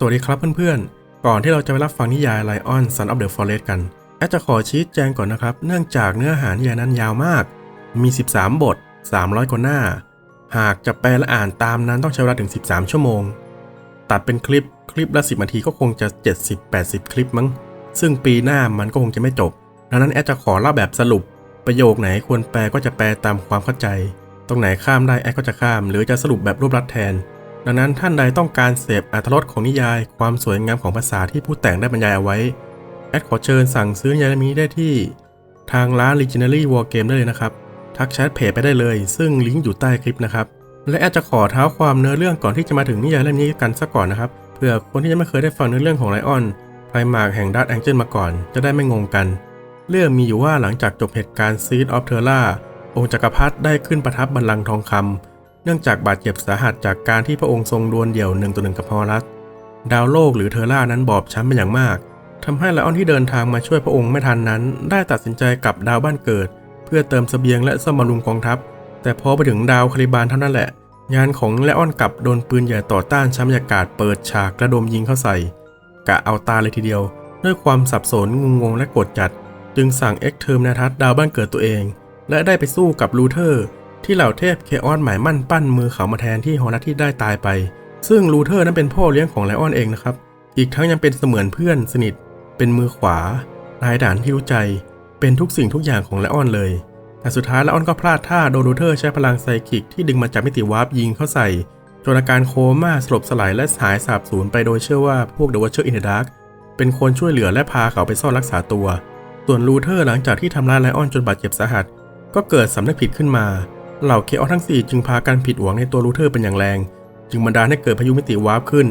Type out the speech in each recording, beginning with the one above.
สวัสดีครับเพื่อนๆ ก่อนที่เราจะไปรับฟังนิยาย Lion Son of the Forest กันแอดจะขอชี้แจงก่อนนะครับ เนื่องจากเนื้อหานิยายนั้นยาวมาก มี 13 บท 300 กว่าหน้า หากจะแปลและอ่านตามนั้นต้องใช้เวลาถึง 13 ชั่วโมง ตัดเป็นคลิปคลิปละ 10นาทีก็คงจะ 70-80 คลิปมั้ง ซึ่งปีหน้ามันก็คงจะไม่จบ ดังนั้นแอดจะขอเล่าแบบสรุป ประโยคไหนควรแปลก็จะแปลตามความเข้าใจ ตรงไหนข้ามได้แอดก็จะข้าม หรือจะสรุปแบบรวบรัดแทน ดังนั้นท่านใดต้องการเสพอรรถรสของนิยาย ความสวยงามของภาษาที่ผู้แต่งได้บรรยายเอาไว้ แอดขอเชิญสั่งซื้อนิยายเล่มนี้ได้ที่ ทางร้าน Legendary War Game ได้เลยนะครับ ทักแชทเพจไปได้เลย ซึ่งลิงก์อยู่ใต้คลิปนะครับ และแอดจะขอเท้าความเนื้อเรื่องก่อนที่จะมาถึงนิยายเล่มนี้กันซะก่อนนะครับเพื่อคนที่ยังไม่เคยได้ฟังเนื้อเรื่องของไลออนไพรมาร์กแห่งดัตแองเจิลมาก่อน จะได้ไม่งงกัน เรื่องมีอยู่ว่าหลังจากจบเหตุการณ์ Seed of Terra องค์จักรพรรดิได้ขึ้นประทับบัลลังก์ทองคำ เนื่องจากบาดเจ็บสาหัสจากการที่พระองค์ทรงดวลเดี่ยวหนึ่งต่อหนึ่งกับฮอรัส ดาวโลกหรือเทอร่านั้นบอบช้ำเป็นอย่างมากทำให้ไลออนที่เดินทางมาช่วยพระองค์ไม่ทันนั้น ได้ตัดสินใจกลับดาวบ้านเกิด เพื่อเติมเสบียงและซ่อมบำรุงกองทัพ แต่พอไปถึงดาวคาริบานเท่านั้นแหละยานของไลออนกลับโดนปืนใหญ่ต่อต้านชั้นบรรยากาศเปิดฉากกระดมยิงเข้าใส่ กะเอาตาเลยทีเดียว ด้วยความสับสนงงงและกดจัด จึงสั่งเอ็กเทอร์มนาทัศดาวบ้านเกิดตัวเอง และได้ไปสู้กับลูเทอร์ ที่เหล่าเทพเคออสหมายมั่นปั้นมือเขามาแทนที่ฮอนัทที่ได้ตายไป ซึ่งลูเทอร์นั้นเป็นพ่อเลี้ยงของไลออนเองนะครับ อีกทั้งยังเป็นเสมือนเพื่อนสนิท เป็นมือขวานายด่านที่รู้ใจ เป็นทุกสิ่งทุกอย่างของไลออนเลย แต่สุดท้ายไลออนก็พลาดท่าโดนลูเทอร์ใช้พลังไซคิกที่ดึงมาจากมิติวาร์ปยิงเข้าใส่จนอาการโคม่าสลบสลายและหายสาบสูญไปโดยเชื่อว่าพวกเดอะวอเชอร์อินเดอะดาร์กเป็นคนช่วยเหลือและพาเขาไปซ่อนรักษาตัว ส่วนลูเทอร์หลังจากที่ทำร้ายไลออนจนบาดเจ็บสาหัส ก็เกิดสำนึกผิดขึ้นมา เหล่าเคออทั้ง 4 จึงพากันผิดหวังในตัวลูเทอร์เป็นอย่างแรง จึงบันดาลให้เกิดพายุมิติวาร์ปขึ้น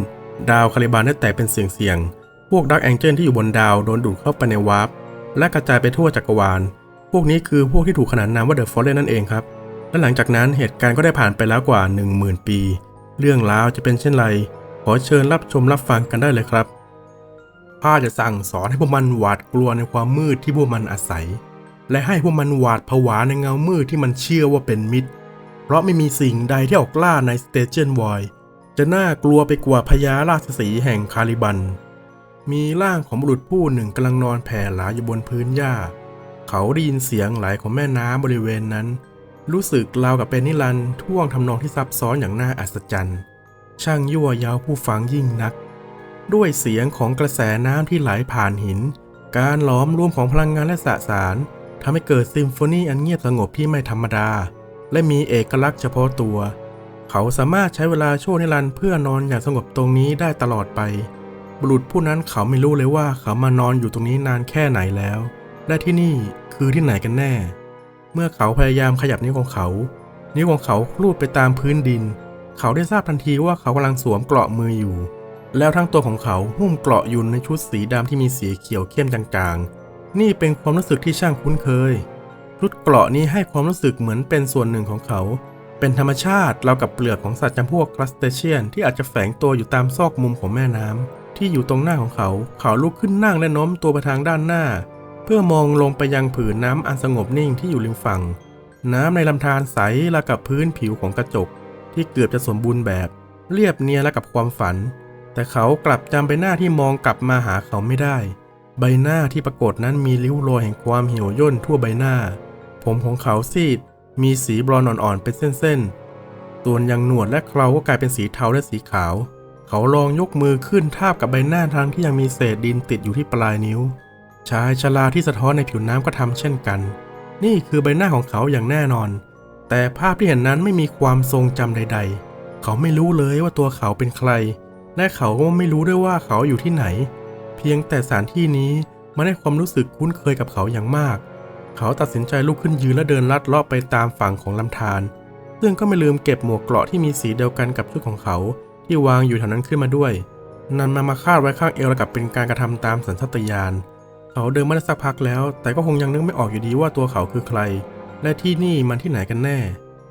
ดาวคาริบานได้แตกเป็นเสียงเสียงๆพวกดักแองเจิลที่อยู่บนดาวโดนดูดเข้าไปในวาร์ปและกระจายไปทั่วจักรวาล พวกนี้คือพวกที่ถูกขนานนามว่าเดอะฟอร์เรนนั่นเองครับ และหลังจากนั้นเหตุการณ์ก็ได้ผ่านไปแล้วกว่า 10,000 ปี เรื่องราวจะเป็นเช่นไร ขอเชิญรับชมรับฟังกันได้เลยครับข้าจะสั่งสอนให้พวกมันหวาดกลัวในความมืดที่พวกมันอาศัย และให้พวกมันหวาดผวาในเงามืดที่มันเชื่อว่าเป็นมิตร เพราะไม่มีสิ่งใดที่ออกล่าในสเตเจนวอยจะน่ากลัวไปกว่าพญาราชสีแห่งคาริบัน มีร่างของบุรุษผู้หนึ่งกำลังนอนแผ่หลาอยู่บนพื้นหญ้า เขาได้ยินเสียงไหลของแม่น้ำบริเวณนั้น รู้สึกราวกับเป็นนิรันด์ท่วงทำนองที่ซับซ้อนอย่างน่าอัศจรรย์ ช่างยั่วยาวผู้ฟังยิ่งนัก ด้วยเสียงของกระแสน้ำที่ไหลผ่านหิน การหลอมรวมของพลังงานและสสารำให้เกิดซิมโฟนีอันเงียบสงบที่ไม่ธรรมดา และมีเอกลักษณ์เฉพาะตัว เขาสามารถใช้เวลาชั่วนิรันดร์เพื่อนอนอย่างสงบตรงนี้ได้ตลอดไป บุรุษผู้นั้นเขาไม่รู้เลยว่าเขามานอนอยู่ตรงนี้นานแค่ไหนแล้ว และที่นี่คือที่ไหนกันแน่ เมื่อเขาพยายามขยับนิ้วของเขา นิ้วของเขาคลูดไปตามพื้นดิน เขาได้ทราบทันทีว่าเขากำลังสวมเกราะมืออยู่ แล้วทั้งตัวของเขาหุ้มเกราะอยู่ในชุดสีดำที่มีสีเขียวเข้มจางๆ นี่เป็นความรู้สึกที่ช่างคุ้นเคย ชุดเกราะนี้ให้ความรู้สึกเหมือนเป็นส่วนหนึ่งของเขา เป็นธรรมชาติเรากับเปลือกของสัตว์จำพวกคลัสเตเชียน ที่อาจจะแฝงตัวอยู่ตามซอกมุมของแม่น้ำที่อยู่ตรงหน้าของเขา เขาลุกขึ้นนั่งและโน้มตัวไปทางด้านหน้า เพื่อมองลงไปยังผืนน้ำอันสงบนิ่งที่อยู่ริมฝั่ง น้ำในลำธารใสราวกับพื้นผิวของกระจก ที่เกือบจะสมบูรณ์แบบ เรียบเนียนและกับความฝัน แต่เขากลับจำใบหน้าที่มองกลับมาหาเขาไม่ได้ ใบหน้าที่ปรากฏนั้นมีริ้วรอยแห่งความเหี่ยวย่นทั่วใบหน้า ผมของเขาซีด มีสีบรอนอ่อนๆเป็นเส้นๆ ส่วนยังหนวดและเคราก็กลายเป็นสีเทาและสีขาว เขาลองยกมือขึ้นทาบกับใบหน้าทางที่ยังมีเศษดินติดอยู่ที่ปลายนิ้ว ชายชราที่สะท้อนในผิวน้ำก็ทำเช่นกัน นี่คือใบหน้าของเขาอย่างแน่นอน แต่ภาพที่เห็นนั้นไม่มีความทรงจำใด ๆ เขาไม่รู้เลยว่าตัวเขาเป็นใคร และเขาก็ไม่รู้ด้วยว่าเขาอยู่ที่ไหน เพียงแต่สถานที่นี้มันให้ความรู้สึกคุ้นเคยกับเขาอย่างมาก เขาตัดสินใจลุกขึ้นยืนและเดินลัดเลาะไปตามฝั่งของลำธารซึ่งก็ไม่ลืมเก็บหมวกเกราะที่มีสีเดียวกันกับชุดของเขา ที่วางอยู่แถวนั้นขึ้นมาด้วยนำมามาคาดไว้ข้างเอวแล้วกับเป็นการกระทำตามสัญชาตญาณเขาเดินมาได้สักพักแล้ว แต่ก็คงยังนึกไม่ออกอยู่ดีว่าตัวเขาคือใคร และที่นี่มันที่ไหนกันแน่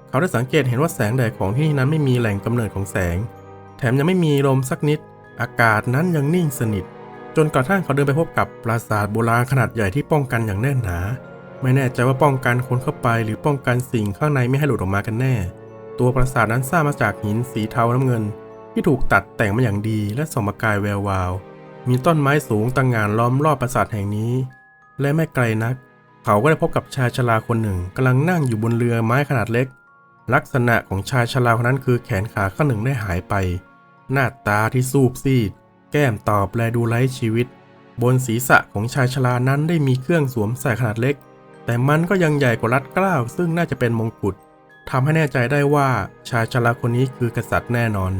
เขาได้สังเกตเห็นว่าแสงแดดของที่นี่นั้นไม่มีแหล่งกำเนิดของแสง แถมยังไม่มีลมสักนิด อากาศนั้นยังนิ่งสนิท จนกระทั่งเขาเดินไปพบกับปราสาทโบราณขนาดใหญ่ที่ป้องกันอย่างแน่นหนา ไม่แน่ใจว่าป้องกันคนเข้าไปหรือป้องกันสิ่งข้างในไม่ให้หลุดออกมากันแน่ ตัวปราสาทนั้นสร้างมาจากหินสีเทาน้ำเงิน ที่ถูกตัดแต่งมาอย่างดีและส่องประกายแวววาว มีต้นไม้สูงตั้งงานล้อมรอบปราสาทแห่งนี้ และไม่ไกลนัก เขาก็ได้พบกับชายชราคนหนึ่งกำลังนั่งอยู่บนเรือไม้ขนาดเล็ก ลักษณะของชายชราคนนั้นคือแขนขาข้างหนึ่งได้หายไป หน้าตาที่ซูบซีด แก้มตอบและดูไร้ชีวิต บนศีรษะของชายชรานั้นได้มีเครื่องสวมใส่ขนาดเล็ก แต่มันก็ยังใหญ่กว่ารัดเกล้าซึ่งน่าจะเป็นมงกุฎทำให้แน่ใจได้ว่าชายชราคนนี้คือกษัตริย์แน่นอน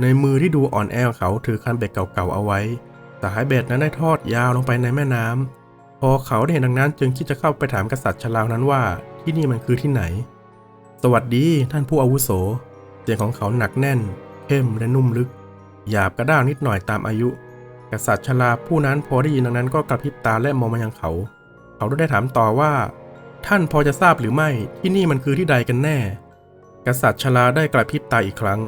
ในมือที่ดูอ่อนแอของเขาถือคันเบ็ดเก่าๆเอาไว้ สายเบ็ดนั้นได้ทอดยาวลงไปในแม่น้ำพอเขาได้เห็นดังนั้นจึงคิดจะเข้าไปถามกษัตริย์ชรานั้นว่าที่นี่มันคือที่ไหน สวัสดีท่านผู้อาวุโส เสียงของเขาหนักแน่น เข้มและนุ่มลึก หยาบกระด้างนิดหน่อยตามอายุ กษัตริย์ชราผู้นั้นพอได้ยินดังนั้นก็กระพริบตาและมองมายังเขา เขาได้ถามต่อว่า ท่านพอจะทราบหรือไม่ที่นี่มันคือที่ใดกันแน่ กษัตริย์ชราได้กระพริบตาอีกครั้ง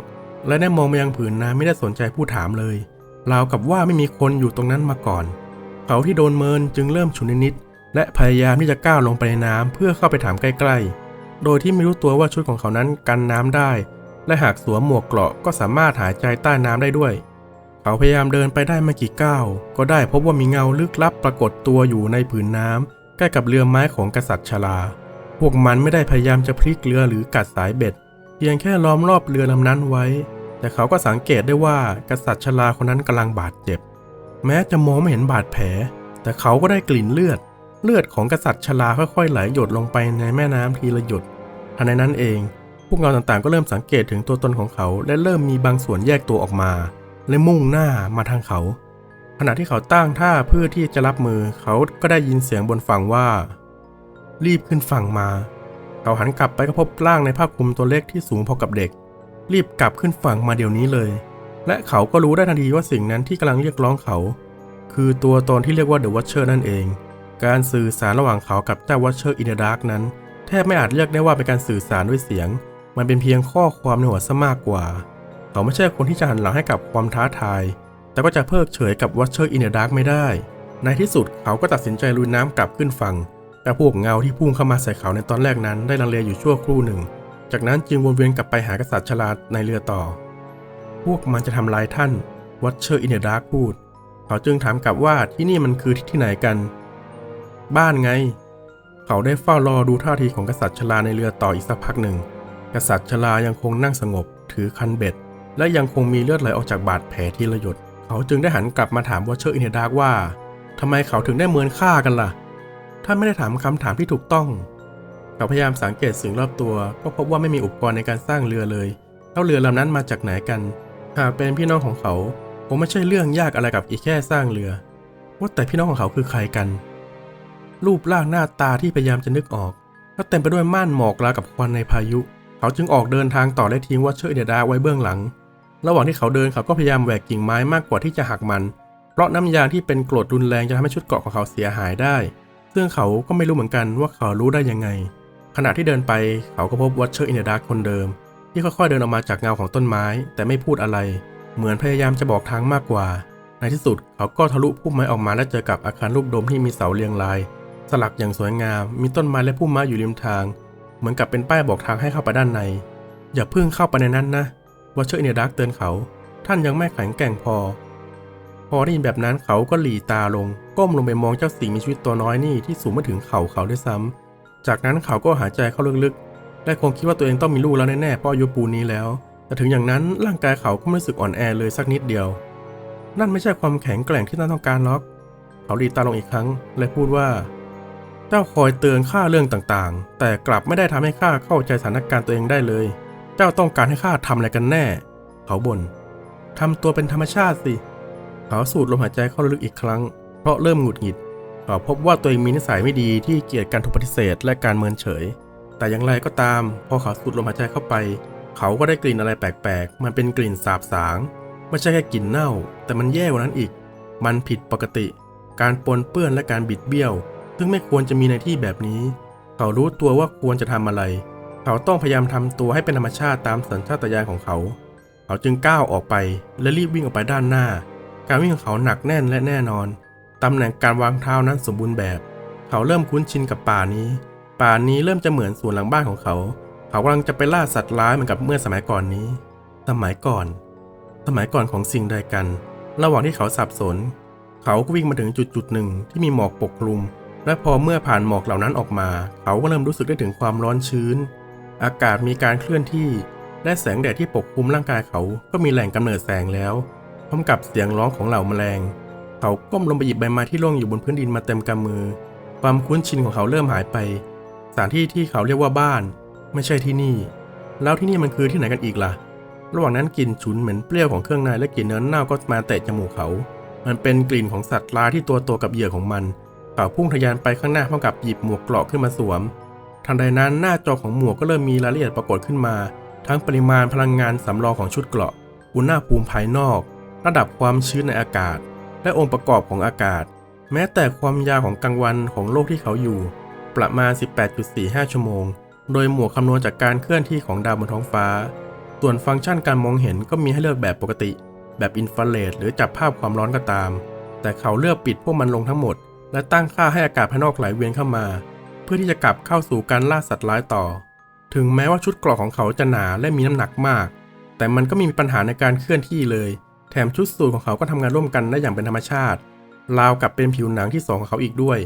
และได้มองมายังผืนน้ำไม่ได้สนใจผู้ถามเลยราวกับว่าไม่มีคนอยู่ตรงนั้นมาก่อน เขาที่โดนเมินจึงเริ่มฉุนนิดและพยายามที่จะก้าวลงไปในน้ำเพื่อเข้าไปถามใกล้ๆ โดยที่ไม่รู้ตัวว่าชุดของเขานั้นกันน้ำได้ และหากสวมหมวกเกราะก็สามารถหายใจใต้น้ำได้ด้วย เขาพยายามเดินไปได้ไม่กี่ก้าว ก็ได้พบว่ามีเงาลึกลับปรากฏตัวอยู่ในผืนน้ำใกล้กับเรือไม้ของกษัตริย์ชราพวกมันไม่ได้พยายามจะพลิกเรือหรือกัดสายเบ็ด เพียงแค่ล้อมรอบเรือลำนั้นไว้ แต่เขาก็สังเกตได้ว่ากษัตริย์ชราคนนั้นกำลังบาดเจ็บ แม้จะมองไม่เห็นบาดแผล แต่เขาก็ได้กลิ่นเลือด เลือดของกษัตริย์ชราค่อยๆไหลหยดลงไปในแม่น้ำทีละหยดทันในนั้นเอง พวกเงาต่างๆ ก็เริ่มสังเกตถึงตัวตนของเขา และเริ่มมีบางส่วนแยกตัวออกมา และมุ่งหน้ามาทางเขา ขณะที่เขาตั้งท่าเพื่อที่จะรับมือ เขาก็ได้ยินเสียงบนฝั่งว่า รีบขึ้นฝั่งมา เขาหันกลับไปก็พบร่างในผ้าคลุมตัวเล็กที่สูงพอกับเด็ก รีบกลับขึ้นฝั่งมาเดี๋ยวนี้เลย และเขาก็รู้ได้ทันทีว่าสิ่งนั้นที่กำลังเรียกร้องเขา คือตัวตนที่เรียกว่า The Watcher นั่นเอง การสื่อสารระหว่างเขากับเจ้า Watcher in the Dark นั้น แทบไม่อาจเรียกได้ว่าเป็นการสื่อสารด้วยเสียง มันเป็นเพียงข้อความในหัวซะมากกว่า เขาไม่ใช่คนที่จะหันหลังให้กับความท้าทาย แต่ก็จะเพิกเฉยกับ Watcher in the Dark ไม่ได้ ในที่สุดเขาก็ตัดสินใจลุยน้ำกลับขึ้นฝั่ง แต่พวกเงาที่พุ่งเข้ามาใส่เขาในตอนแรกนั้นได้ลังเลอยู่ชั่วครู่หนึ่ง จากนั้นจึงวนเวียนกลับไปหากษัตริย์ชราดในเรือต่อ พวกมันจะทำลายท่าน Watcher in the Dark พูด เขาจึงถามกลับว่าที่นี่มันคือที่ไหนกัน บ้านไง เขาได้เฝ้ารอดูท่าทีของกษัตริย์ชราในเรือต่ออีกสักพักหนึ่ง กษัตริย์ชรายังคงนั่งสงบ ถือคันเบ็ด และยังคงมีเลือดไหลออกจากบาดแผลที่ระหยด เขาจึงได้หันกลับมาถาม Watcher in the Dark ว่าทำไมเขาถึงได้เมินฆ่ากันล่ะท่านไม่ได้ถามคำถามที่ถูกต้อง เขาพยายามสังเกตสิ่งรอบตัว ก็พบว่าไม่มีอุปกรณ์ในการสร้างเรือเลย แล้วเรือลำนั้นมาจากไหนกัน หากเป็นพี่น้องของเขาคงไม่ใช่เรื่องยากอะไรกับอีกแค่สร้างเรือ ว่าแต่พี่น้องของเขาคือใครกัน รูปร่างหน้าตาที่พยายามจะนึกออก ก็เต็มไปด้วยม่านหมอกรากับควันในพายุ เขาจึงออกเดินทางต่อและทิ้งวัชเชอร์เดดาไว้เบื้องหลัง ระหว่างที่เขาเดินเขาก็พยายามแหวกกิ่งไม้มากกว่าที่จะหักมัน เพราะน้ำยางที่เป็นกรดรุนแรงจะทำให้ชุดเกราะของเขาเสียหายได้ ซึ่งเขาก็ไม่รู้เหมือนกันว่าเขารู้ได้ยังไง ขณะที่เดินไปเขาก็พบวัชเชอร์อินเดดาคนเดิม ที่ค่อยๆเดินออกมาจากเงาของต้นไม้ แต่ไม่พูดอะไร เหมือนพยายามจะบอกทางมากกว่า ในที่สุดเขาก็ทะลุพุ่มไม้ออกมาและเจอกับอาคารรูปโดมที่มีเสาเรียงราย สลักอย่างสวยงาม มีต้นไม้และพุ่มไม้อยู่ริมทาง เหมือนกับเป็นป้ายบอกทางให้เข้าไปด้านใน อย่าเพิ่งเข้าไปในนั้นนะวัชเชอร์อินเดดาเตือนเขา ท่านยังไม่แข็งแกร่งพอ พอได้ยินแบบนั้นเขาก็หลีตาลง ก้มลงไปมองเจ้าสิ่งมีชีวิตตัวน้อยนี่ที่สูงมาถึงเข่าเขาด้วยซ้ำจากนั้นเขาก็หายใจเข้าลึกๆ และคงคิดว่าตัวเองต้องมีลูกแล้วแน่ๆเพราะอายุปูนนี้แล้ว แต่ถึงอย่างนั้นร่างกายเขาก็ไม่รู้สึกอ่อนแอเลยสักนิดเดียว นั่นไม่ใช่ความแข็งแกร่งที่ท่านต้องการหรอก เขาหลีตาลงอีกครั้ง และพูดว่า เจ้าคอยเตือนข้าเรื่องต่างๆ แต่กลับไม่ได้ทำให้ข้าเข้าใจสถานการณ์ตัวเองได้เลย เจ้าต้องการให้ข้าทำอะไรกันแน่ เขาบ่นทำตัวเป็นธรรมชาติสิ เขาสูดลมหายใจเข้าลึกอีกครั้ง เพราะเริ่มหงุดหงิด เขาพบว่าตัวเองมีนิสัยไม่ดีที่เกลียดการถูกปฏิเสธและการเมินเฉย แต่อย่างไรก็ตาม พอเขาสูดลมหายใจเข้าไป เขาก็ได้กลิ่นอะไรแปลกๆ มันเป็นกลิ่นสาบสาง ไม่ใช่แค่กลิ่นเน่า แต่มันแย่กว่านั้นอีก มันผิดปกติ การปนเปื้อนและการบิดเบี้ยว ซึ่งไม่ควรจะมีในที่แบบนี้ เขารู้ตัวว่าควรจะทำอะไร เขาต้องพยายามทำตัวให้เป็นธรรมชาติตามสัญชาตญาณของเขา เขาจึงก้าวออกไปและรีบวิ่งออกไปด้านหน้า การวิ่งของเขาหนักแน่นและแน่นอน ตำแหน่งการวางเท้านั้นสมบูรณ์แบบ เขาเริ่มคุ้นชินกับป่านี้ ป่านี้เริ่มจะเหมือนสวนหลังบ้านของเขา เขากำลังจะไปล่าสัตว์ร้ายเหมือนกับเมื่อสมัยก่อนนี้ สมัยก่อน สมัยก่อนของสิ่งใดกัน ระหว่างที่เขาสับสน เขาก็วิ่งมาถึงจุดจุดหนึ่งที่มีหมอกปกคลุม และพอเมื่อผ่านหมอกเหล่านั้นออกมา เขาก็เริ่มรู้สึกได้ถึงความร้อนชื้น อากาศมีการเคลื่อนที่ และแสงแดดที่ปกคลุมร่างกายเขาก็มีแหล่งกำเนิดแสงแล้ว พร้อมกับเสียงร้องของเหล่าแมลง เขาก้มลงไปหยิบใบไม้ที่ร่วงอยู่บนพื้นดินมาเต็มกำมือ ความคุ้นชินของเขาเริ่มหายไป สถานที่ที่เขาเรียกว่าบ้าน ไม่ใช่ที่นี่ แล้วที่นี่มันคือที่ไหนกันอีกล่ะ ระหว่างนั้นกลิ่นฉุนเหม็นเปรี้ยวของเครื่องในและกลิ่นเนื้อเน่าก็มาเตะจมูกเขา มันเป็นกลิ่นของสัตว์ร้ายที่ตัวโตกับเหยื่อของมัน เขาพุ่งทะยานไปข้างหน้าพร้อมกับหยิบหมวกเกราะขึ้นมาสวม ทันใดนั้นหน้าจอของหมวกก็เริ่มมีรายละเอียดปรากฏขึ้นมา ทั้งปริมาณพลังงานสำรองของชุดเกราะ อุณหภูมิภายนอก ระดับความชื้นในอากาศ และองค์ประกอบของอากาศ แม้แต่ความยาวของกลางวันของโลกที่เขาอยู่ ประมาณ 18.45 ชั่วโมง โดยหมวกคำนวณจากการเคลื่อนที่ของดาวบนท้องฟ้า ส่วนฟังก์ชันการมองเห็นก็มีให้เลือกแบบปกติ แบบอินฟราเรดหรือจับภาพความร้อนก็ตาม แต่เขาเลือกปิดพวกมันลงทั้งหมด และตั้งค่าให้อากาศภายนอกไหลเวียนเข้ามา เพื่อที่จะกลับเข้าสู่การล่าสัตว์ร้ายต่อ ถึงแม้ว่าชุดเกราะของเขาจะหนาและมีน้ำหนักมาก แต่มันก็ไมมีปัญหาในการเคลื่อนที่เลย แถมชุดสูทของเขาก็ทำงานร่วมกันได้อย่างเป็นธรรมชาติราวกับเป็นผิวหนังที่สองของเขาอีกด้วย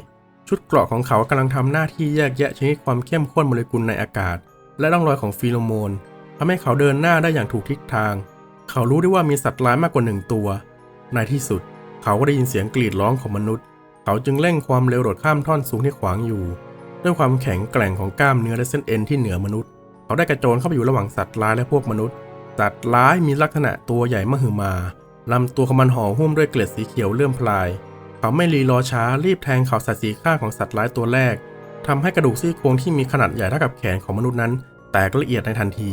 ชุดเกราะของเขากำลังทำหน้าที่แยกแยะชนิดความเข้มข้นโมเลกุลในอากาศ และร่องรอยของฟีโรโมนทำให้เขาเดินหน้าได้อย่างถูกทิศทาง เขารู้ได้ว่ามีสัตว์ร้ายมากกว่าหนึ่งตัว ในที่สุด เขาก็ได้ยินเสียงกรีดร้องของมนุษย์ เขาจึงเร่งความเร็วโดดข้ามท่อนสูงที่ขวางอยู่ ด้วยความแข็งแกร่งของกล้ามเนื้อและเส้นเอ็นที่เหนือมนุษย์ เขาได้กระโจนเข้าไปอยู่ระหว่างสัตว์ร้ายและพวกมนุษย์ สัตว์ร้ายมีลักษณะตัวใหญ่มหึมาลำตัวของมันห่อหุ้มด้วยเกล็ดสีเขียวเลื่อมพลาย เขาไม่รีรอช้ารีบแทงเข่าสัตว์สีข้างของสัตว์ร้ายตัวแรกทำให้กระดูกซี่โครงที่มีขนาดใหญ่เท่ากับแขนของมนุษย์นั้น แตกละเอียดในทันที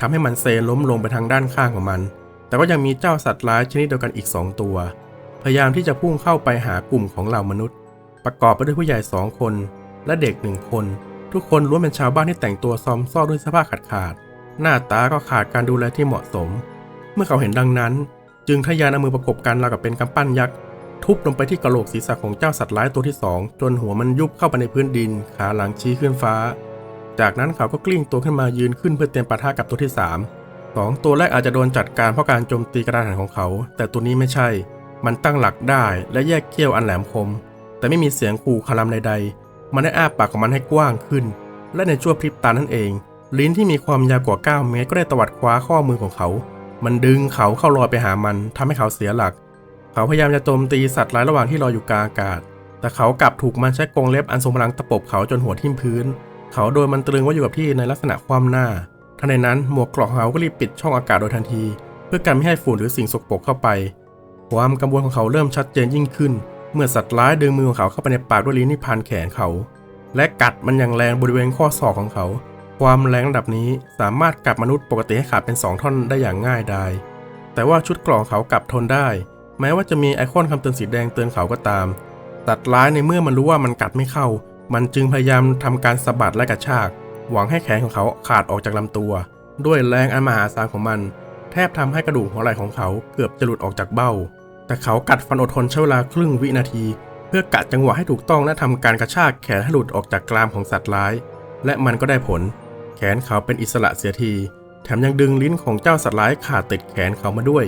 ทำให้มันเซล้มลงไปทางด้านข้างของมัน แต่ก็ยังมีเจ้าสัตว์ร้ายชนิดเดียวกันอีก 2 ตัว พยายามที่จะพุ่งเข้าไปหากลุ่มของเหล่ามนุษย์ ประกอบไปด้วยผู้ใหญ่สองคน และเด็กหนึ่งคน ทุกคนล้วนเป็นชาวบ้านที่แต่งตัวซอมซ่อด้วยเสื้อผ้าขาดขาด หน้าตาก็ขาดการดูแลที่เหมาะสม เมื่อเขาเห็นดังนั้น จึงทะยานเอามือประกบกันราวกับเป็นกำปั้นยักษ์ทุบลงไปที่กระโหลกศีรษะของเจ้าสัตว์ร้ายตัวที่สองจนหัวมันยุบเข้าไปในพื้นดิน ขาหลังชี้ขึ้นฟ้า จากนั้นเขาก็กลิ้งตัวขึ้นมายืนขึ้นเพื่อเตรียมปะทะกับตัวที่สามสองตัวแรกอาจจะโดนจัดการเพราะการโจมตีกระดานหันของเขา แต่ตัวนี้ไม่ใช่ มันตั้งหลักได้และแยกเขี้ยวอันแหลมคม แต่ไม่มีเสียงขู่คลำใดๆ มันได้อ้าปากของมันให้กว้างขึ้น และในชั่วพริบตานั่นเอง ลิ้นที่มีความยาวกว่า 9 เมตรก็ได้ตวัดคว้าข้อมือของเขา มันดึงเขาเข้าลอยไปหามันทำให้เขาเสียหลัก เขาพยายามจะโจมตีสัตว์ร้ายระหว่างที่ลอยอยู่กลางอากาศ แต่เขากลับถูกมันใช้กรงเล็บอันทรงพลังตะปบเขาจนหัวทิ่มพื้น เขาโดนมันตรึงไว้อยู่กับที่ในลักษณะคว่ำหน้าทันใดนั้นหมวกกรองเขาก็รีบปิดช่องอากาศโดยทันที เพื่อกันไม่ให้ฝุ่นหรือสิ่งสกปรกเข้าไป ความกังวลของเขาเริ่มชัดเจนยิ่งขึ้น เมื่อสัตว์ร้ายดึงมือของเขาเข้าไปในปากด้วยลิ้นที่พันแขนเขา และกัดมันอย่างแรงบริเวณข้อศอกของเขา ความแรงระดับนี้สามารถกัดมนุษย์ปกติให้ขาดเป็นสองท่อนได้อย่างง่ายดายแต่ว่าชุดเกราะของเขากลับทนได้ แม้ว่าจะมีไอคอนคำเตือนสีแดงเตือนเขาก็ตามสัตว์ร้ายในเมื่อมันรู้ว่ามันกัดไม่เข้า มันจึงพยายามทำการสะบัดและกระชาก หวังให้แขนของเขาขาดออกจากลำตัว ด้วยแรงอันมหาศาลของมัน แทบทำให้กระดูกหัวไหล่ของเขาเกือบจะหลุดออกจากเบ้า แต่เขากัดฟันอดทนใช้เวลาครึ่งวินาที เพื่อกะจังหวะให้ถูกต้องและทำการกระชากแขนให้หลุดออกจากกรามของสัตว์ร้าย และมันก็ได้ผล แขนเขาเป็นอิสระเสียที แถมยังดึงลิ้นของเจ้าสัตว์ร้ายขาดติดแขนเขามาด้วย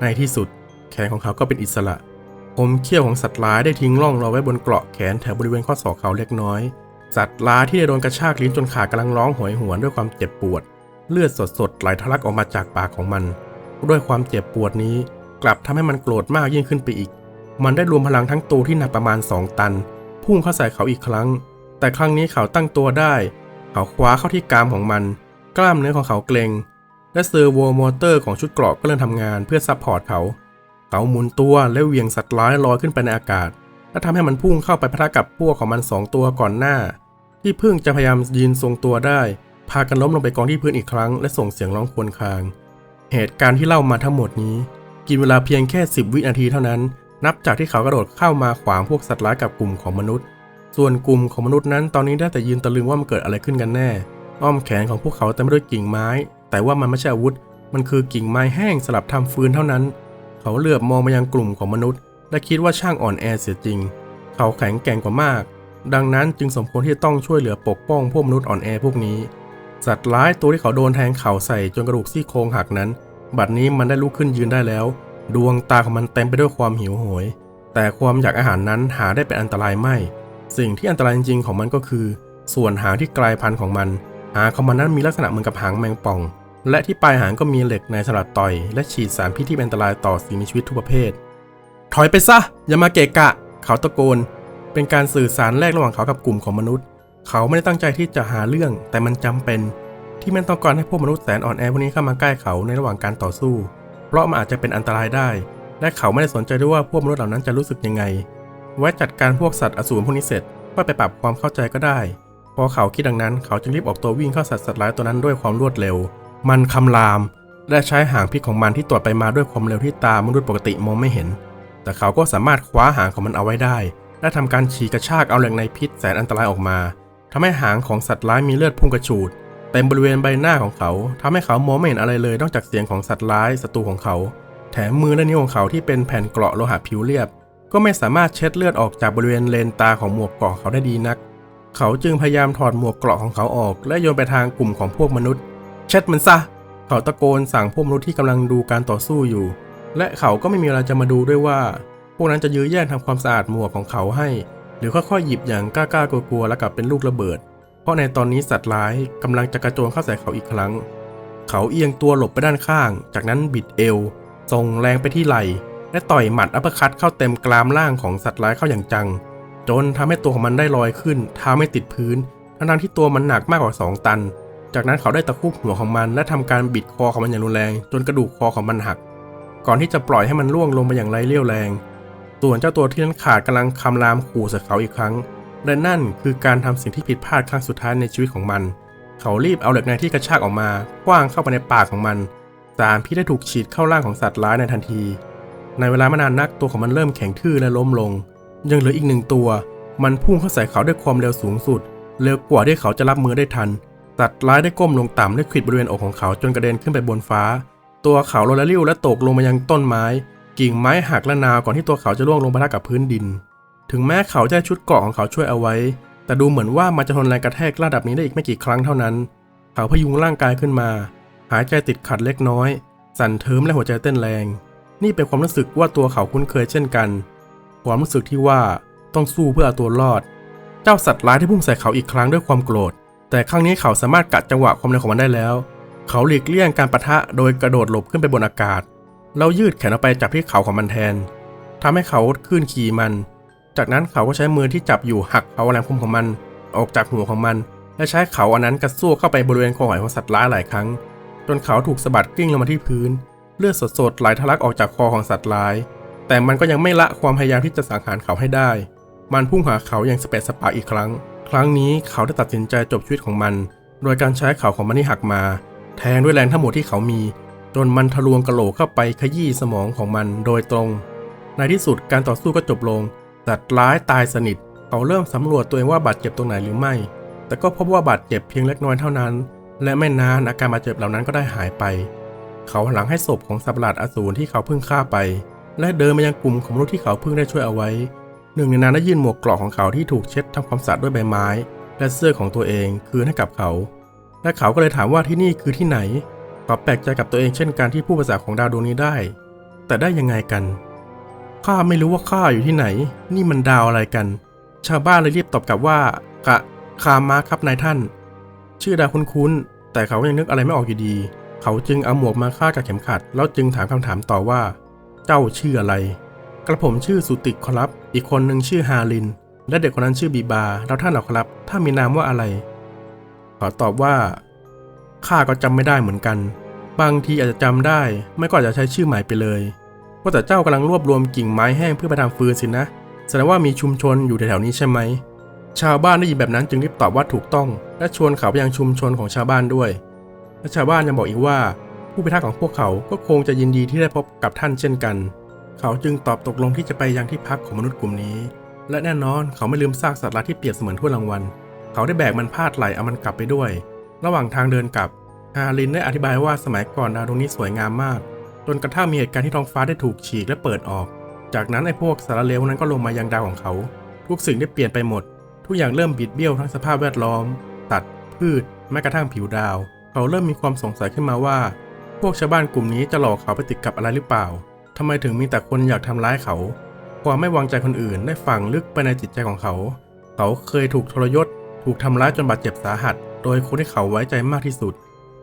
ในที่สุด แขนของเขาก็เป็นอิสระคมเขี้ยวของสัตว์ร้ายได้ทิ้งร่องรอยไว้บนเกราะแขนแถวบริเวณข้อศอกเขาเล็กน้อย สัตว์ร้ายที่ได้โดนกระชากลิ้นจนขาดกำลังร้องโหยหวนด้วยความเจ็บปวด เลือดสดๆไหลทะลักออกมาจากปากของมัน ด้วยความเจ็บปวดนี้ กลับทำให้มันโกรธมากยิ่งขึ้นไปอีก มันได้รวมพลังทั้งตัวที่หนักประมาณ 2 ตัน พุ่งเข้าใส่เขาอีกครั้ง แต่ครั้งนี้เขาตั้งตัวได้ เขาคว้าเข้าที่กรามของมัน กล้ามเนื้อของเขาเกร็ง และเซอร์โวมอเตอร์ของชุดเกราะก็เริ่มทำงานเพื่อซัพพอร์ตเขา เขาหมุนตัวและเวียงสัตว์ร้ายลอยขึ้นไปในอากาศ และทำให้มันพุ่งเข้าไปพะทะกับพวกของมันสองตัวก่อนหน้า ที่เพิ่งจะพยายามยืนทรงตัวได้ พากันล้มลงไปกองที่พื้นอีกครั้ง และส่งเสียงร้องครวญคราง เหตุการณ์ที่เล่ามาทั้งหมดนี้ กินเวลาเพียงแค่ 10 วินาทีเท่านั้น นับจากที่เขากระโดดเข้ามาขวางพวกสัตว์ร้ายกับกลุ่มของมนุษย์ ส่วนกลุ่มของมนุษย์นั้นตอนนี้ได้แต่ยืนตะลึงว่ามันเกิดอะไรขึ้นกันแน่ อ้อมแขนของพวกเขาเต็มไปด้วยกิ่งไม้ แต่ว่ามันไม่ใช่อาวุธ มันคือกิ่งไม้แห้งสลับทำฟืนเท่านั้น เขาเหลือบมองมายังกลุ่มของมนุษย์ และคิดว่าช่างอ่อนแอเสียจริง เขาแข็งแกร่งกว่ามาก ดังนั้นจึงสมควรที่จะต้องช่วยเหลือปกป้องพวกมนุษย์อ่อนแอพวกนี้ สัตว์ร้ายตัวที่เขาโดนแทงเข่าใส่จนกระดูกซี่โครงหักนั้น บัดนี้มันได้ลุกขึ้นยืนได้แล้ว ดวงตาของมันเต็มไปด้วยความหิวโหย แต่ความอยากอาหารนั้นหาได้เป็นอันตรายไม่ สิ่งที่อันตรายจริงๆของมันก็คือ ส่วนหางที่กลายพันธุ์ของมัน หางของมันนั้นมีลักษณะเหมือนกับหางแมงป่อง และที่ปลายหางก็มีเหล็กในสลัดต่อย และฉีดสารพิษที่เป็นอันตรายต่อสิ่งมีชีวิตทุกประเภท ถอยไปซะ อย่ามาเกะกะ เขาตะโกน เป็นการสื่อสารแรกระหว่างเขากับกลุ่มของมนุษย์ เขาไม่ได้ตั้งใจที่จะหาเรื่อง แต่มันจำเป็น ที่มันต้องการให้พวกมนุษย์แสนอ่อนแอพวกนี้เข้ามาใกล้เขาในระหว่างการต่อสู้ เพราะมันอาจจะเป็นอันตรายได้ และเขาไม่ได้สนใจด้วยว่าพวกมนุษย์เหล่านั้นจะรู้สึกยังไง ไว้จัดการพวกสัตว์อสูรพวกนี้เสร็จก็ไปปรับความเข้าใจก็ได้ พอเขาคิดดังนั้น เขาจึงรีบออกตัววิ่งเข้าสัตว์สัตว์ร้ายตัวนั้นด้วยความรวดเร็ว มันคำราม และใช้หางพิษของมันที่ตรวจไปมาด้วยความเร็วที่ตามนุษย์ปกติมองไม่เห็น แต่เขาก็สามารถคว้าหางของมันเอาไว้ได้ และทำการฉีกกระชากเอาเหล็กในพิษแสนอันตรายออกมาทำให้หางของสัตว์ร้ายมีเลือดพุ่งกระฉูด เต็มบริเวณใบหน้าของเขาทำให้เขามองไม่เห็นอะไรเลย นอกจากเสียงของสัตว์ร้ายศัตรูของเขา แถมมือและนิ้วของเขาที่เป็นแผ่นเกราะโลหะผิวเรียบ ก็ไม่สามารถเช็ดเลือดออกจากบริเวณเลนตาของหมวกเกราะเขาได้ดีนัก เขาจึงพยายามถอดหมวกเกราะของเขาออก และโยนไปทางกลุ่มของพวกมนุษย์ เช็ดมันซะ เขาตะโกนสั่งพวกมนุษย์ที่กำลังดูการต่อสู้อยู่ และเขาก็ไม่มีเวลาจะมาดูด้วยว่า พวกนั้นจะยื้อแย่งทำความสะอาดหมวกของเขาให้ หรือค่อยๆหยิบอย่างกล้าๆกลัวๆแล้วกลับเป็นลูกระเบิด เพราะในตอนนี้สัตว์ร้ายกำลังจะกระโจนเข้าใส่เขาอีกครั้ง เขาเอียงตัวหลบไปด้านข้าง จากนั้นบิดเอวส่งแรงไปที่ไหล่และต่อยหมัดอัปคัตเข้าเต็มกรามล่างของสัตว์ร้ายเข้าอย่างจัง จนทำให้ตัวของมันได้ลอยขึ้นเท้าไม่ติดพื้นทั้งๆที่ตัวมันหนักมากกว่า 2 ตัน จากนั้นเขาได้ตะคุบหัวของมัน และทำการบิดคอของมันอย่างรุนแรง จนกระดูกคอของมันหัก ก่อนที่จะปล่อยให้มันล่วงลงไปอย่างไร้เรี่ยวแรง ส่วนเจ้าตัวที่นั้นขาดกำลังคำรามขู่ใส่เขาอีกครั้ง และนั่นคือการทำสิ่งที่ผิดพลาดครั้งสุดท้ายในชีวิตของมัน เขารีบเอาเหล็กในที่กระชากออกมาคว้างเข้าไปในปากของมัน สารพิษได้ถูกฉีดเข้าร่างของสัตว์ร้ายในทันที ในเวลาไม่นานนักตัวของมันเริ่มแข็งทื่อและล้มลง ยังเหลืออีกหนึ่งตัว มันพุ่งเข้าใส่เขาด้วยความเร็วสูงสุด เร็วกว่าที่เขาจะรับมือได้ทัน สัตว์ร้ายได้ก้มลงต่ำและขวิดบริเวณอกของเขาจนกระเด็นขึ้นไปบนฟ้า ตัวเขาโลละลิ้วและตกลงมายังต้นไม้ กิ่งไม้หักและนาวก่อนที่ตัวเขาจะล่วงลงปะทะกับพื้นดิน ถึงแม้เขาจะให้ชุดเกราะของเขาช่วยเอาไว้ แต่ดูเหมือนว่ามันจะทนแรงกระแทกระดับนี้ได้อีกไม่กี่ครั้งเท่านั้น เขาพยุงร่างกายขึ้นมา หายใจติดขัดเล็กน้อย สั่นเทิมและหัวใจเต้นแรง นี่เป็นความรู้สึกว่าตัวเขาคุ้นเคยเช่นกัน ความรู้สึกที่ว่าต้องสู้เพื่อเอาตัวรอด เจ้าสัตว์ร้ายที่พุ่งใส่เขาอีกครั้งด้วยความโกรธ แต่ครั้งนี้เขาสามารถกัดจังหวะความเร็วของมันได้แล้ว เขาหลีกเลี่ยงการปะทะโดยกระโดดหลบขึ้นไปบนอากาศ แล้วยืดแขนออกไปจับที่เขาของมันแทนทำให้เขาขึ้นขี่มัน จากนั้นเขาก็ใช้มือที่จับอยู่หักเอาแหลมคมของมัน ออกจากหัวของมัน และใช้เขาอันนั้นกระซวกเข้าไปบริเวณคอหอยของสัตว์ร้ายหลายครั้ง จนเขาถูกสะบัดกลิ้งลงมาที่พื้น เลือดสดๆไหลทะลักออกจากคอของสัตว์ร้าย แต่มันก็ยังไม่ละความพยายามที่จะสังหารเขาให้ได้ มันพุ่งหาเขาอย่างสเปซสปาอีกครั้ง ครั้งนี้เขาได้ตัดสินใจจบชีวิตของมัน โดยการใช้เขาของมันที่หักมา แทงด้วยแรงทั้งหมดที่เขามี จนมันทะลวงกระโหลกเข้าไปขยี้สมองของมันโดยตรง ในที่สุดการต่อสู้ก็จบลง สัตว์ร้ายตายสนิท เขาเริ่มสำรวจตัวเองว่าบาดเจ็บตรงไหนหรือไม่ แต่ก็พบว่าบาดเจ็บเพียงเล็กน้อยเท่านั้น และไม่นานอาการบาดเจ็บเหล่านั้นก็ได้หายไป เขาหันหลังให้ศพของสัตว์ประหลาดอสูรที่เขาเพิ่งฆ่าไป และเดินมายังกลุ่มของมนุษย์ที่เขาเพิ่งได้ช่วยเอาไว้ หนึ่งในนั้นได้ยื่นหมวกเกราะของเขาที่ถูกเช็ดทำความสะอาดด้วยใบไม้ และเสื้อของตัวเองคืนให้กับเขา และเขาก็เลยถามว่าที่นี่คือที่ไหนเขาแปลกใจกับตัวเองเช่นการที่ผู้ภาษาของดาวดวงนี้ได้ แต่ได้ยังไงกัน ข้าไม่รู้ว่าข้าอยู่ที่ไหน นี่มันดาวอะไรกัน ชาวบ้านเลยรีบตอบกลับว่ากะคามาครับนายท่าน ชื่อดาวคุ้นๆแต่เขายังนึกอะไรไม่ออกอยู่ดี เขาจึงเอาหมวกมาคาดกับเข็มขัด แล้วจึงถามคำถามต่อว่า เจ้าชื่ออะไร กระผมชื่อสุติครับ อีกคนหนึ่งชื่อฮาลิน และเด็กคนนั้นชื่อบีบา แล้วท่านหรอครับ ถ้ามีนามว่าอะไรขาตอบว่าข้าก็จำไม่ได้เหมือนกัน บางทีอาจจะจำได้ ไม่ก็อาจจะใช้ชื่อใหม่ไปเลย ว่าแต่เจ้ากำลังรวบรวมกิ่งไม้แห้งเพื่อไปทำฟืนสินะ แสดงว่ามีชุมชนอยู่แถวๆนี้ใช่ไหม ชาวบ้านได้ยินแบบนั้นจึงรีบตอบว่าถูกต้อง และชวนเขาไปยังชุมชนของชาวบ้านด้วย และชาวบ้านยังบอกอีกว่า ผู้พิทักษ์ของพวกเขาก็คงจะยินดีที่ได้พบกับท่านเช่นกัน เขาจึงตอบตกลงที่จะไปยังที่พักของมนุษย์กลุ่มนี้ และแน่นอนเขาไม่ลืมซากสัตว์ร้ายที่เปรียบเสมือนถ้วยรางวัล เขาได้แบกมันพาดไหลเอามันกลับไปด้วย ระหว่างทางเดินกลับฮารินได้อธิบายว่าสมัยก่อนดาวดวงนี้สวยงามมาก จนกระทั่งมีเหตุการณ์ที่ท้องฟ้าได้ถูกฉีกและเปิดออก จากนั้นไอ้พวกสารเลวนั้นก็ลงมายังดาวของเขา ทุกสิ่งได้เปลี่ยนไปหมด ทุกอย่างเริ่มบิดเบี้ยวทั้งสภาพแวดล้อม ตัด พืช แม้กระทั่งผิวดาว เขาเริ่มมีความสงสัยขึ้นมาว่า พวกชาวบ้านกลุ่มนี้จะหลอกเขาไปติดกับอะไรหรือเปล่าทำไมถึงมีแต่คนอยากทำร้ายเขา ความไม่วางใจคนอื่นได้ฝังลึกไปในจิตใจของเขา เขาเคยถูกทรยศ ถูกทำร้ายจนบาดเจ็บสาหัส โดยคนที่เขาไว้ใจมากที่สุด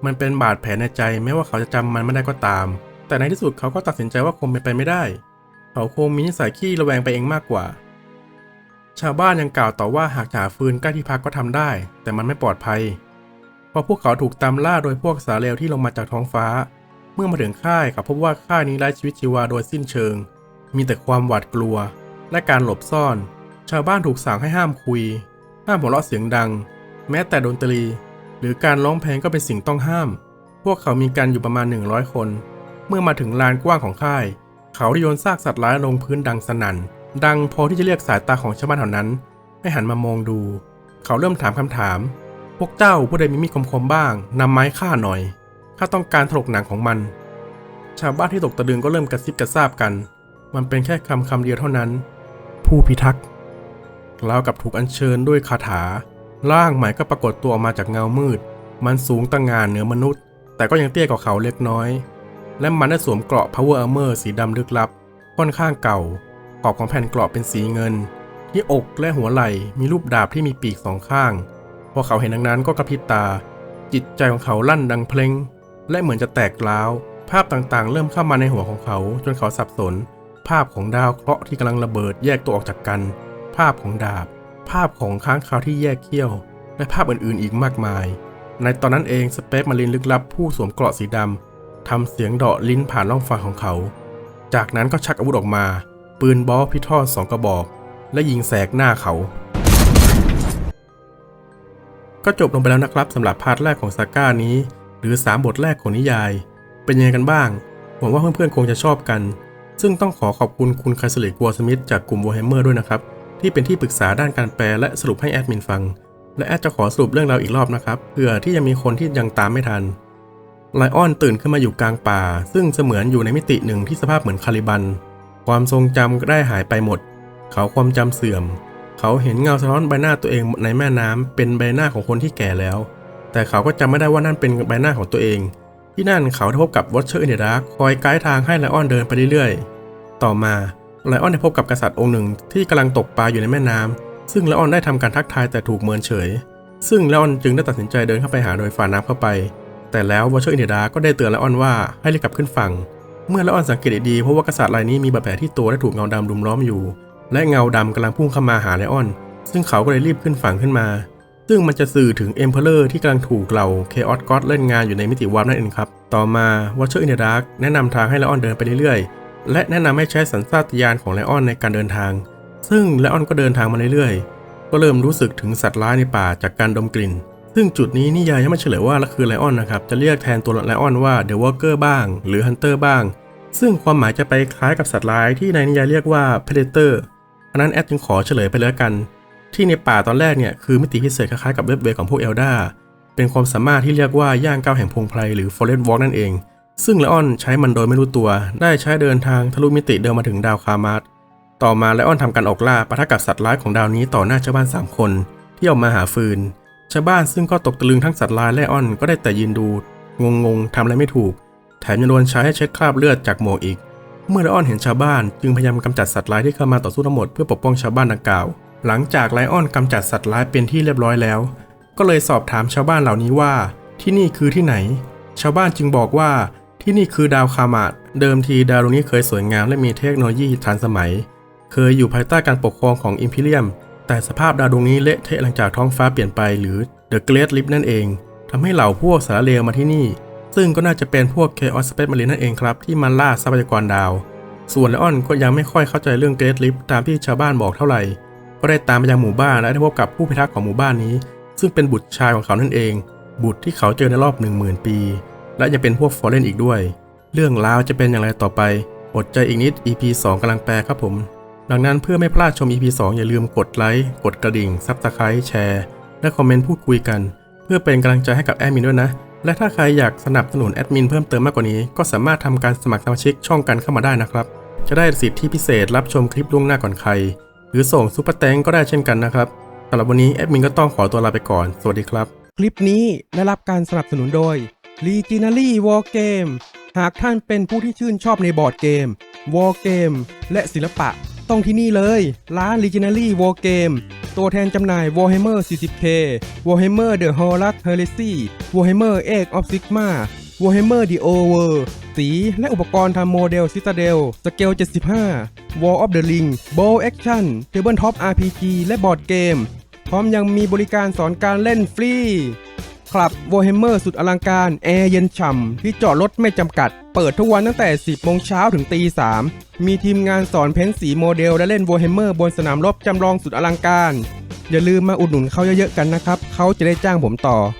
มันเป็นบาดแผลในใจแม้ว่าเขาจะจำมันไม่ได้ก็ตาม แต่ในที่สุดเขาก็ตัดสินใจว่าคงเป็นไปไม่ได้ เขาคงมีนิสัยขี้ระแวงไปเองมากกว่า ชาวบ้านยังกล่าวต่อว่าหากหาฟืนใกล้ที่พักก็ทำได้ แต่มันไม่ปลอดภัย เพราะพวกเขาถูกตามล่าโดยพวกสาเลวที่ลงมาจากท้องฟ้า เมื่อมาถึงค่ายเขาพบว่าค่ายนี้ไร้ชีวิตชีวาโดยสิ้นเชิง มีแต่ความหวาดกลัว และการหลบซ่อน ชาวบ้านถูกสั่งให้ห้ามคุย ห้ามหัวเราะเสียงดัง แม้แต่ดนตรี หรือการร้องเพลงก็เป็นสิ่งต้องห้าม พวกเขามีกันอยู่ประมาณ 100 คน เมื่อมาถึงลานกว้างของค่าย เขาได้โยนซากสัตว์ร้ายลงพื้นดังสนั่น ดังพอที่จะเรียกสายตาของชาวบ้านแถวนั้น ให้หันมามองดู เขาเริ่มถามคำถาม พวกเจ้าผู้ใดมีมีดคมๆบ้างนำไม้ฆ่าหน่อยข้าต้องการถลกหนังของมัน ชาวบ้านที่ตกตะลึงก็เริ่มกระซิบกระซาบกัน มันเป็นแค่คำคำเดียวเท่านั้น ผู้พิทักษ์ราวกับถูกอัญเชิญด้วยคาถา ร่างใหม่ก็ปรากฏตัวออกมาจากเงามืด มันสูงตั้งงานเหนือมนุษย์ แต่ก็ยังเตี้ยกว่าเขาเล็กน้อย และมันได้สวมเกราะ power armor สีดำลึกลับ ค่อนข้างเก่า ขอบของแผ่นเกราะเป็นสีเงิน ที่อกและหัวไหล่มีรูปดาบที่มีปีกสองข้าง พอเขาเห็นดังนั้นก็กระพริบตา จิตใจของเขาลั่นดังเพลง และเหมือนจะแตกร้าว ภาพต่างๆ เริ่มเข้ามาในหัวของเขา จนเขาสับสน ภาพของดาวเคราะห์ที่กำลังระเบิดแยกตัวออกจากกัน ภาพของดาบ ภาพของค้างคาวที่แยกเขี้ยว และภาพอื่นๆ อีกมากมาย ในตอนนั้นเองสเปซมารินลึกลับผู้สวมเกราะสีดำ ทำเสียงเดาะลิ้นผ่านร่องฟันของเขา จากนั้นก็ชักอาวุธออกมา ปืนบอลพิทอลสองกระบอก และยิงแสกหน้าเขา ก็จบลงไปแล้วนะครับสำหรับพาร์ทแรกของซาก้านี้ หรือ 3 บทแรกของนิยาย เป็นยังไงกันบ้างหวังว่าเพื่อนๆคงจะชอบกัน ซึ่งต้องขอขอบคุณคุณคาสลิกัวสมิธจากกลุ่ม Warhammer ด้วยนะครับ ที่เป็นที่ปรึกษาด้านการแปลและสรุปให้แอดมินฟัง และแอดจะขอสรุปเรื่องราวอีกรอบนะครับเผื่อที่ยังมีคนที่ยังตามไม่ทัน ไลออนตื่นขึ้นมาอยู่กลางป่า ซึ่งเสมือนอยู่ในมิติหนึ่งที่สภาพเหมือนคาลิบัน ความทรงจำได้หายไปหมด เขาความจำเสื่อม เขาเห็นเงาสะท้อนใบหน้าตัวเองในแม่น้ำเป็นใบหน้าของคนที่แก่แล้ว แต่เขาก็จำไม่ได้ว่านั่นเป็นใบหน้าของตัวเอง ที่นั่นเขาได้พบกับวอชเชอร์อินเดดาร์คอยไกด์ทางให้ไลออนเดินไปเรื่อยๆ ต่อมาไลออนได้พบกับกษัตริย์องค์หนึ่งที่กำลังตกปลาอยู่ในแม่น้ำซึ่งไลออนได้ทำการทักทายแต่ถูกเมินเฉย ซึ่งไลออนจึงได้ตัดสินใจเดินเข้าไปหาโดยฝ่าน้ำเข้าไป แต่แล้ววอชเชอร์อินเดดาก็ได้เตือนไลออนว่าให้รีบกลับขึ้นฝั่ง เมื่อไลออนสังเกตดีเพราะว่ากษัตริย์รายนี้มีบาดแผลที่ตัวและถูกเงาดำรุมล้อมอยู่ และเงาดำกำลังพุ่งเข้ามาหาไลออน ซึ่งเขาก็เลยรีบขึ้นฝั่งขึ้นมา ซึ่งมันจะสื่อถึงเอ็มเพลเลอร์ที่กำลังถูกเหล่าเคออสก็อตเล่นงานอยู่ในมิติวาร์ปนั่นเองครับต่อมาวอชเชอร์อินเดดากแนะนำทางให้ไลออนเดินไปเรื่อยๆ และแนะนำให้ใช้สัญชาตญาณของไลออนในการเดินทาง ซึ่งไลออนก็เดินทางมาเรื่อยๆ ก็เริ่มรู้สึกถึงสัตว์ร้ายในป่าจากการดมกลิ่น ซึ่งจุดนี้นิยายยังไม่เฉลยว่าละคือไลออนนะครับ จะเรียกแทนตัวไลออนว่าเดอะวอลเกอร์บ้าง หรือฮันเตอร์บ้าง ซึ่งความหมายจะไปคล้ายกับสัตว์ร้ายที่ในนิยายเรียกว่า Predator อันนั้นแอดจึงขอเฉลยไปเลยกัน ที่ในป่าตอนแรกเนี่ยคือมิติพิเศษคล้ายๆกับเว็บเวของพวกเอลดาเป็นความสามารถที่เรียกว่าย่างก้าวแห่งพงไพรหรือ Forest Walk นั่นเอง ซึ่งไลออนใช้มันโดยไม่รู้ตัว ได้ใช้เดินทางทะลุมิติเดินมาถึงดาวคามาร์ต่อมาไลออนทำการออกล่าปะทะกับสัตว์ร้ายของดาวนี้ต่อหน้าชาวบ้าน3คน ที่ออกมาหาฟืน ชาวบ้านซึ่งก็ตกตะลึงทั้งสัตว์ร้ายและไลอนก็ได้แต่ยืนดูงงๆทำอะไรไม่ถูก แถมยังโดนใช้ให้เช็ดคราบเลือดจากหมวกอีก เมื่อไลออนเห็นชาวบ้านจึงพยายามกำจัดสัตว์ร้ายที่เข้ามาต่อสู้ทั้งหมดเพื่อปกป้องชาวบ้านดังกล่าว หลังจากไลออนกำจัดสัตว์ร้ายเป็นที่เรียบร้อยแล้ว ก็เลยสอบถามชาวบ้านเหล่านี้ว่า ที่นี่คือที่ไหน ชาวบ้านจึงบอกว่า ที่นี่คือดาวคามาดเดิมทีดาวดวงนี้เคยสวยงามและมีเทคโนโลยีทันสมัย เคยอยู่ภายใต้การปกครองของอิมพีเรียม แต่สภาพดาวดวงนี้เละเทะหลังจากท้องฟ้าเปลี่ยนไปหรือ The Great Leap นั่นเองทำให้เหล่าพวกสารเลวมาที่นี่ ซึ่งก็น่าจะเป็นพวก Chaos Space Marine นั่นเองครับ ที่มาล่าทรัพยากรดาว ส่วนไลออนก็ยังไม่ค่อยเข้าใจเรื่อง Great Leap ตามที่ชาวบ้านบอกเท่าไหร่ ก็ได้ตามไปยังหมู่บ้านและได้พบกับผู้พิทักษ์ของหมู่บ้านนี้ ซึ่งเป็นบุตรชายของเขานั่นเอง บุตรที่เขาเจอในรอบ 10,000 ปี และยังเป็นพวกฟอร์เรนอีกด้วย เรื่องราวจะเป็นอย่างไรต่อไปอดใจอีกนิด EP 2กำลังแปลครับผม ดังนั้นเพื่อไม่พลาดชม EP 2 อย่าลืมกดไลค์ กดกระดิ่งซับสไครต์แชร์ และคอมเมนต์พูดคุยกัน เพื่อเป็นกำลังใจให้กับแอดมินด้วยนะ และถ้าใครอยากสนับสนุนแอดมินเพิ่มเติมมากกว่านี้ ก็สามารถทำการสมัครสมาชิกช่องกันเข้ามาได้นะครับ จะได้สิทธิพิเศษรับชมคลิปล่วงหน้าก่อนใคร หรือส่งซุปเปอร์แตงก็ได้เช่นกันนะครับสำหรับวันนี้แอดมินก็ต้องขอตัวลาไปก่อน สวัสดีครับ คลิปนี้ได้รับการสนับสนุนโดย Legendary War Game หากท่านเป็นผู้ที่ชื่นชอบในบอร์ดเกม War Game และศิลปะ ต้องที่นี่เลย ร้าน Legendary War Game ตัวแทนจำหน่าย Warhammer 40k Warhammer The Horus Heresy Warhammer Age of Sigma Warhammer The Overworld สีและอุปกรณ์ทำโมเดล Citadel สเกล75 War of the Ring Bow Action Tabletop RPG และบอร์ดเกม พร้อมยังมีบริการสอนการเล่นฟรี คลับโวเฮมเมอร์สุดอลังการ แอร์เย็นฉ่ำ ที่จอดรถไม่จำกัด เปิดทุกวันตั้งแต่ 10 โมงเช้าถึงตี 3 มีทีมงานสอนเพ้นสีโมเดล และเล่นโวเฮมเมอร์บนสนามรบจำลองสุดอลังการ อย่าลืมมาอุดหนุนเขาเยอะๆกันนะครับ เขาจะได้จ้างผมต่อ